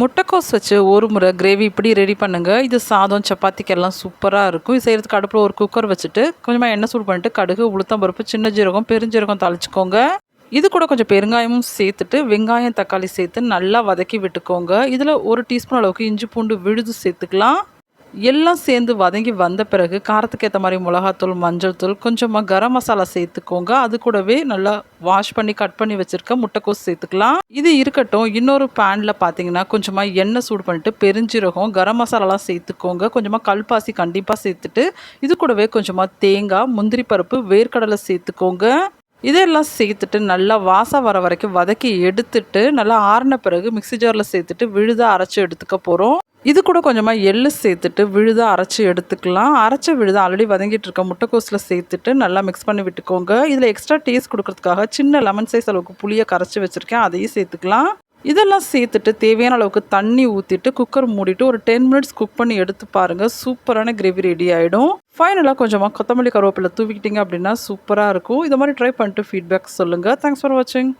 முட்டைக்கோஸ் வச்சு ஒரு முறை கிரேவி இப்படி ரெடி பண்ணுங்கள் இது சாதம் சப்பாத்திக்கெல்லாம் சூப்பராக இருக்கும். இது செய்கிறதுக்கு அடுப்பில் ஒரு குக்கர் வச்சுட்டு கொஞ்சமாக எண்ணெய் சூடு பண்ணிட்டு கடுகு உளுத்தம் பருப்பு சின்ன ஜீரகம் பெருஞ்சீரகம் தாளிச்சுக்கோங்க. இது கூட கொஞ்சம் பெருங்காயமும் சேர்த்துட்டு வெங்காயம் தக்காளி சேர்த்து நல்லா வதக்கி விட்டுக்கோங்க. இதில் ஒரு டீஸ்பூன் அளவுக்கு இஞ்சி பூண்டு விழுது சேர்த்துக்கலாம். எல்லாம் சேர்ந்து வதங்கி வந்த பிறகு காரத்துக்கு ஏற்ற மாதிரி மிளகாத்தூள் மஞ்சள் தூள் கொஞ்சமாக கரம் மசாலா சேர்த்துக்கோங்க. அது கூடவே நல்லா வாஷ் பண்ணி கட் பண்ணி வச்சுருக்க முட்டைக்கோஸ் சேர்த்துக்கலாம். இது இருக்கட்டும் இன்னொரு பேனில் பார்த்தீங்கன்னா கொஞ்சமாக எண்ணெய் சூடு பண்ணிட்டு பெருஞ்சீரகம் கரம் மசாலாலாம் சேர்த்துக்கோங்க. கொஞ்சமாக கல்பாசி கண்டிப்பாக சேர்த்துட்டு இது கூடவே கொஞ்சமாக தேங்காய் முந்திரி பருப்பு வேர்க்கடலை சேர்த்துக்கோங்க. இதெல்லாம் சேர்த்துட்டு நல்லா வாசம் வர வரைக்கும் வதக்கி எடுத்துட்டு நல்லா ஆறின பிறகு மிக்ஸி ஜாரில் சேர்த்துட்டு விழுதா அரைச்சி எடுத்துக்க போகிறோம் இது கூட கொஞ்சமாக எள்ளு சேர்த்துட்டு விழுதா அரைச்சி எடுத்துக்கலாம். அரைச்ச விழுதா ஆல்ரெடி வதங்கிட்டு இருக்க முட்டைக்கோஸில் சேர்த்துட்டு நல்லா மிக்ஸ் பண்ணி விட்டுக்கோங்க. இதில் எக்ஸ்ட்ரா டேஸ்ட் கொடுக்கறதுக்காக சின்ன லெமன் சைஸ் அளவுக்கு புளியை கரைச்சி வச்சுருக்கேன். அதையும் சேர்த்துக்கலாம். இதெல்லாம் சேர்த்துட்டு தேவையான அளவுக்கு தண்ணி ஊற்றிட்டு குக்கர் மூடிட்டு ஒரு டென் மினிட்ஸ் குக் பண்ணி எடுத்து பாருங்கள் சூப்பரான கிரேவி ரெடி ஆகிடும் ஃபைனலாக கொஞ்சமாக கொத்தமல்லி கருவேப்பிலை தூவிக்கிட்டீங்க அப்படின்னா சூப்பராக இருக்கும். இதை மாதிரி ட்ரை பண்ணிட்டு ஃபீட்பேக் சொல்லுங்கள் தேங்க்ஸ் ஃபார் வாட்சிங்